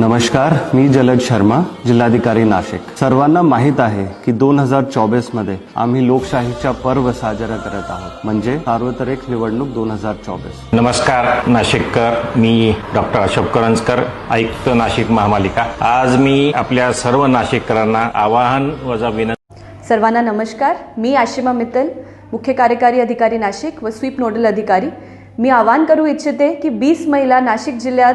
नमस्कार मी जलद शर्मा जिल्हाधिकारी नाशिक. सर्वांना माहीत आहे की दोन हजार चोवीसमध्ये आम्ही लोकशाहीचा पर्व साजरा करत आहोत. म्हणजे सार्वत्रिक निवडणूक दोन हजार चोवीस नमस्कार नाशिककर. मी डॉक्टर अशोक करंजकर आयुक्त नाशिक महापालिका. आज मी आपल्या सर्व नाशिककरांना आवाहन वजा विनंती सर्वांना नमस्कार. मी आशिमा मित्तल मुख्य कार्यकारी अधिकारी नाशिक व स्वीप नोडल अधिकारी. मी आवाहन करू इच्छिते की बीस मेला नाशिक जिल्ह्यात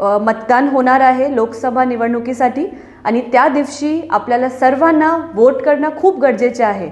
मतदान होणार आहे लोकसभा निवडणुकीसाठी. आणि त्या दिवशी आपल्याला सर्वांना वोट करणं खूप गरजेचे आहे.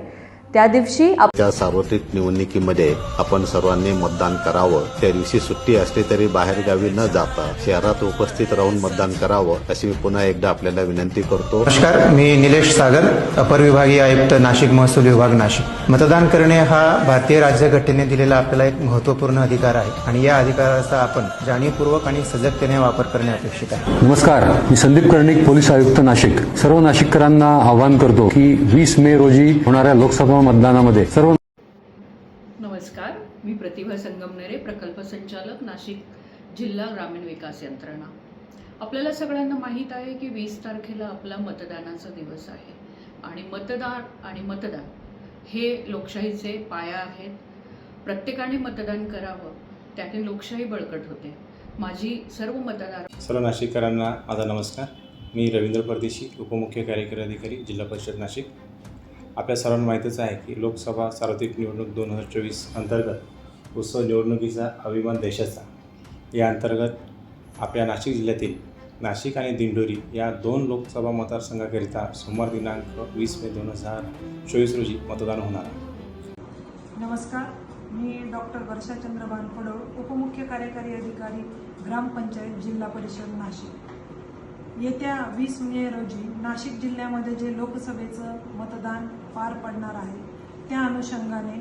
त्या दिवशी त्या सार्वत्रिक निवडणुकीमध्ये आपण सर्वांनी मतदान करावं. त्या दिवशी सुट्टी असली तरी बाहेर गावी न जाता शहरात उपस्थित राहून मतदान करावं अशी मी पुन्हा एकदा आपल्याला विनंती करतो. नमस्कार मी निलेश सागर अपर विभागीय आयुक्त नाशिक महसूल विभाग नाशिक. मतदान करणे हा भारतीय राज्यघटनेने दिलेला आपल्याला एक महत्त्वपूर्ण अधिकार आहे आणि या अधिकाराचा आपण जाणीवपूर्वक आणि सजगतेने वापर करणे अपेक्षित आहे. नमस्कार मी संदीप कर्णिक पोलीस आयुक्त नाशिक. सर्व नाशिककरांना आवाहन करतो की वीस मे रोजी होणाऱ्या लोकसभा मतदानामध्ये. सर्व नमस्कार मी प्रतिभा संगमनेरे प्रकल्प संचालक नाशिक जिल्हा ग्रामीण विकास यंत्रणा. आपल्याला सगळ्यांना माहीत आहे की वीस तारखेला आपला मतदानाचा दिवस आहे. आणि मतदार आणि मतदान हे लोकशाहीचे पाया आहेत. प्रत्येकाने मतदान करावं त्याने लोकशाही बळकट होते. माझी सर्व मतदार सर्व नाशिककरांना माझा नमस्कार. मी रवींद्र परदेशी उपमुख्य कार्यकारी अधिकारी जिल्हा परिषद नाशिक. आपल्या सर्वांना माहीतच आहे की लोकसभा सार्वत्रिक निवडणूक दोन हजार चोवीस अंतर्गत उत्सव निवडणुकीचा अभिमान देशाचा. या अंतर्गत आपल्या नाशिक जिल्ह्यातील नाशिक आणि दिंडोरी या दोन लोकसभा मतदारसंघाकरिता सोमवार दिनांक वीस मे दोन हजार चोवीस रोजी मतदान होणार आहे. नमस्कार मी डॉक्टर वर्षाचंद्र बानफडो उपमुख्य कार्यकारी अधिकारी ग्रामपंचायत जिल्हा परिषद नाशिक. येत्या वीस मे रोजी नाशिक जिल्ह्यामध्ये जे लोकसभेचं मतदान पार पडणार आहे त्या अनुषंगाने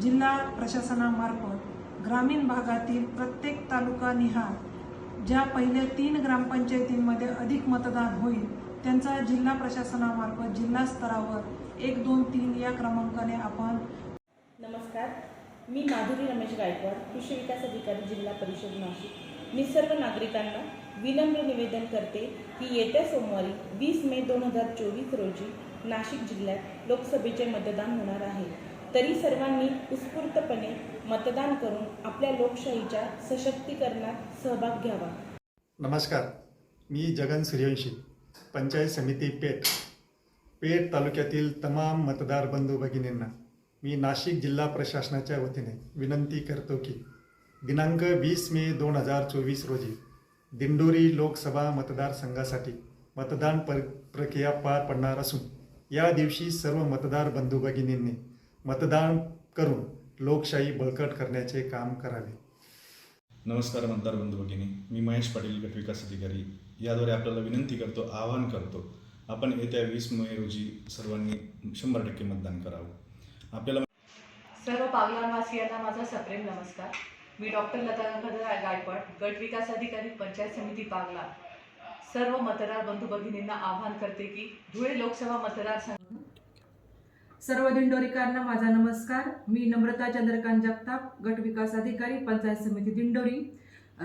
जिल्हा प्रशासनामार्फत ग्रामीण भागातील प्रत्येक तालुका निहार ज्या पहिल्या तीन ग्रामपंचायतींमध्ये अधिक मतदान होईल त्यांचा जिल्हा प्रशासनामार्फत जिल्हा स्तरावर एक दोन तीन या क्रमांकाने आपण नमस्कार. मी माधुरी रमेश गायकवाड कृषी विकास अधिकारी जिल्हा परिषद नाशिक. मी सर्व नागरिकांना विनम्र निवेदन करते की येत्या सोमवारी वीस मे दोन हजार चोवीस रोजी नाशिक जिल्ह्यात लोकसभेचे मतदान होणार आहे. तरी सर्वांनी उत्स्फूर्तपणे मतदान करून आपल्या लोकशाहीच्या सशक्तीकरणात सहभाग घ्यावा. नमस्कार. मी जगन सूर्यवंशी पंचायत समिती पेठ पेठ तालुक्यातील तमाम मतदार बंधू भगिनींना मी नाशिक जिल्हा प्रशासनाच्या वतीने विनंती करतो की दिनांक वीस मे दोन हजार चोवीस रोजी दिंडोरी लोकसभा मतदारसंघासाठी मतदान पर प्रक्रिया पार पडणार असून या दिवशी सर्व मतदार बंधू भगिनींनी मतदान करून लोकशाही बळकट करण्याचे काम करावे. नमस्कार मतदार बंधू भगिनी मी महेश पाटील गट विकास अधिकारी. याद्वारे आपल्याला विनंती करतो आवाहन करतो आपण येत्या वीस मे रोजी सर्वांनी शंभर टक्के मतदान करावं. आपल्याला सर्व पागलावासियांना माझा सप्रेम नमस्कार. मी डॉक्टर लता गंगाधर गायकवाड गट विकास अधिकारी पंचायत समिती पागला सर्व मतदार बंधू भगिनींना आवाहन करते की धुळे लोकसभा मतदारसंघ सर्व दिंडोरीकरांना माझा नमस्कार. मी नम्रता चंद्रकांत जगताप गट विकास अधिकारी पंचायत समिती दिंडोरी.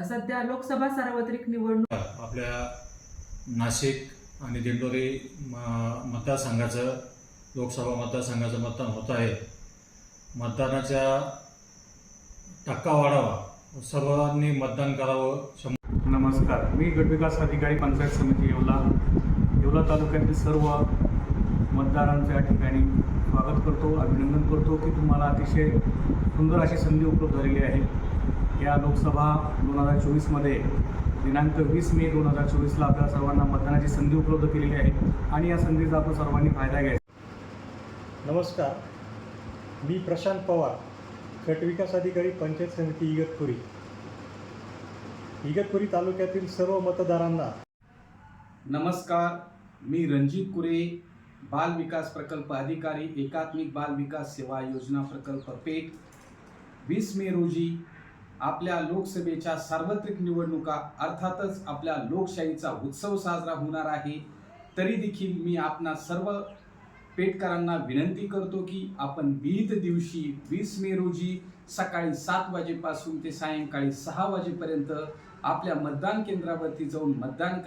सध्या लोकसभा सार्वत्रिक निवडणूक आपल्या नाशिक आणि दिंडोरी मतदारसंघाचं लोकसभा मतदारसंघाचं मतदान होत आहे. मतदानाचा टक्का वाढावा. सर्वांनी मतदान करावं. शंभर नमस्कार. मी गटविकास अधिकारी पंचायत समिती येवला. येवला तालुक्यातील सर्व मतदारांचं या ठिकाणी स्वागत करतो अभिनंदन करतो की तुम्हाला अतिशय सुंदर अशी संधी उपलब्ध झालेली आहे. या लोकसभा दोन हजार चोवीसमध्ये दिनांक वीस मे दोन हजार चोवीसला आपल्या सर्वांना मतदानाची संधी उपलब्ध केलेली आहे आणि या संधीचा आपण सर्वांनी फायदा घ्यायचा. नमस्कार. मी प्रशांत पवार. गटविकास अधिकारी पंचायत समिती इगतपुरी. इगतपुरी तालुक्यातील सर्व मतदारांना नमस्कार मी रणजित कुरे बाल विकास प्रकल्प अधिकारी एकात्मिक बाल विकास सेवा योजना प्रकल्प पेठ. वीस मे रोजी आपल्या लोकसभेच्या सार्वत्रिक निवडणुका अर्थातच आपल्या लोकशाहीचा उत्सव साजरा होणार आहे. तरी देखील मी आपणा सर्व पेठकरांना विनंती करतो की आपण विहित दिवशी वीस मे रोजी सकाळी सात वाजेपासून ते सायंकाळी सहा वाजेपर्यंत आपल्या मतदान केंद्रावरती जाऊन मतदान